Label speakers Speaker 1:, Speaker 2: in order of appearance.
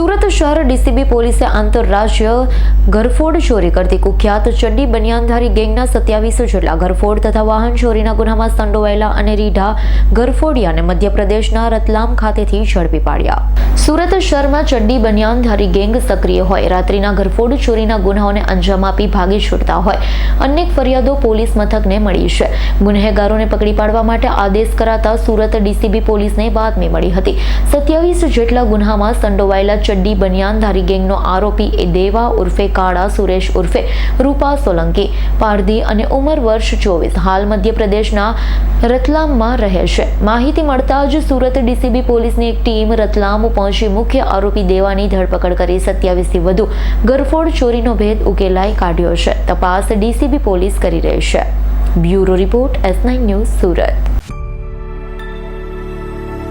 Speaker 1: સુરત શહેર ડીસીબી પોલીસે આંતરરાજ્ય ઘરફોડ ચોરી કરતી કુખ્યાત ચડ્ડી બનિયાનધારી ગેંગના સત્યાવીસ જેટલા ઘરફોડ તથા વાહન ચોરીના ગુનામાં સંડોવાયેલા અને રીઢા ઘરફોડિયાને મધ્યપ્રદેશના રતલામ ખાતેથી ઝડપી પાડ્યા. સુરત શહેરમાં ચડ્ડી બનિયાનધારી ગેંગ સક્રિય હોય. રાત્રિના ઘરફોડ ચોરીના ગુનાઓને અંજામ આપી ભાગી છૂટતા હોય. અનેક ફરિયાદો પોલીસ મથકને મળી છે. ગુનેગારોને પકડી પાડવા માટે આદેશ કરાતા સુરત ડીસીબી પોલીસને બાતમી મળી હતી. સત્યાવીસ જેટલા ગુનામાં સંડોવાયેલા ચડ્ડી બનિયાનધારી ગેંગનો આરોપી એ દેવા ઉર્ફે કાળા સુરેશ ઉર્ફે રૂપા સોલંકી. પારધી અને ઉંમર વર્ષ ચોવીસ. હાલ મધ્યપ્રદેશના રતલામમાં રહે છે. માહિતી મળતા જ સુરત ડીસીબી પોલીસની એક ટીમ રતલામ પહોંચી મુખ્ય આરોપી દેવાની ધરપકડ કરી સત્યાવીસથી વધુ ગરફોડ ચોરીનો ભેદ ઉકેલાઈ કાઢ્યો છે. તપાસ ડીસીબી પોલીસ કરી રહી છે. Bureau report S nine news Surat.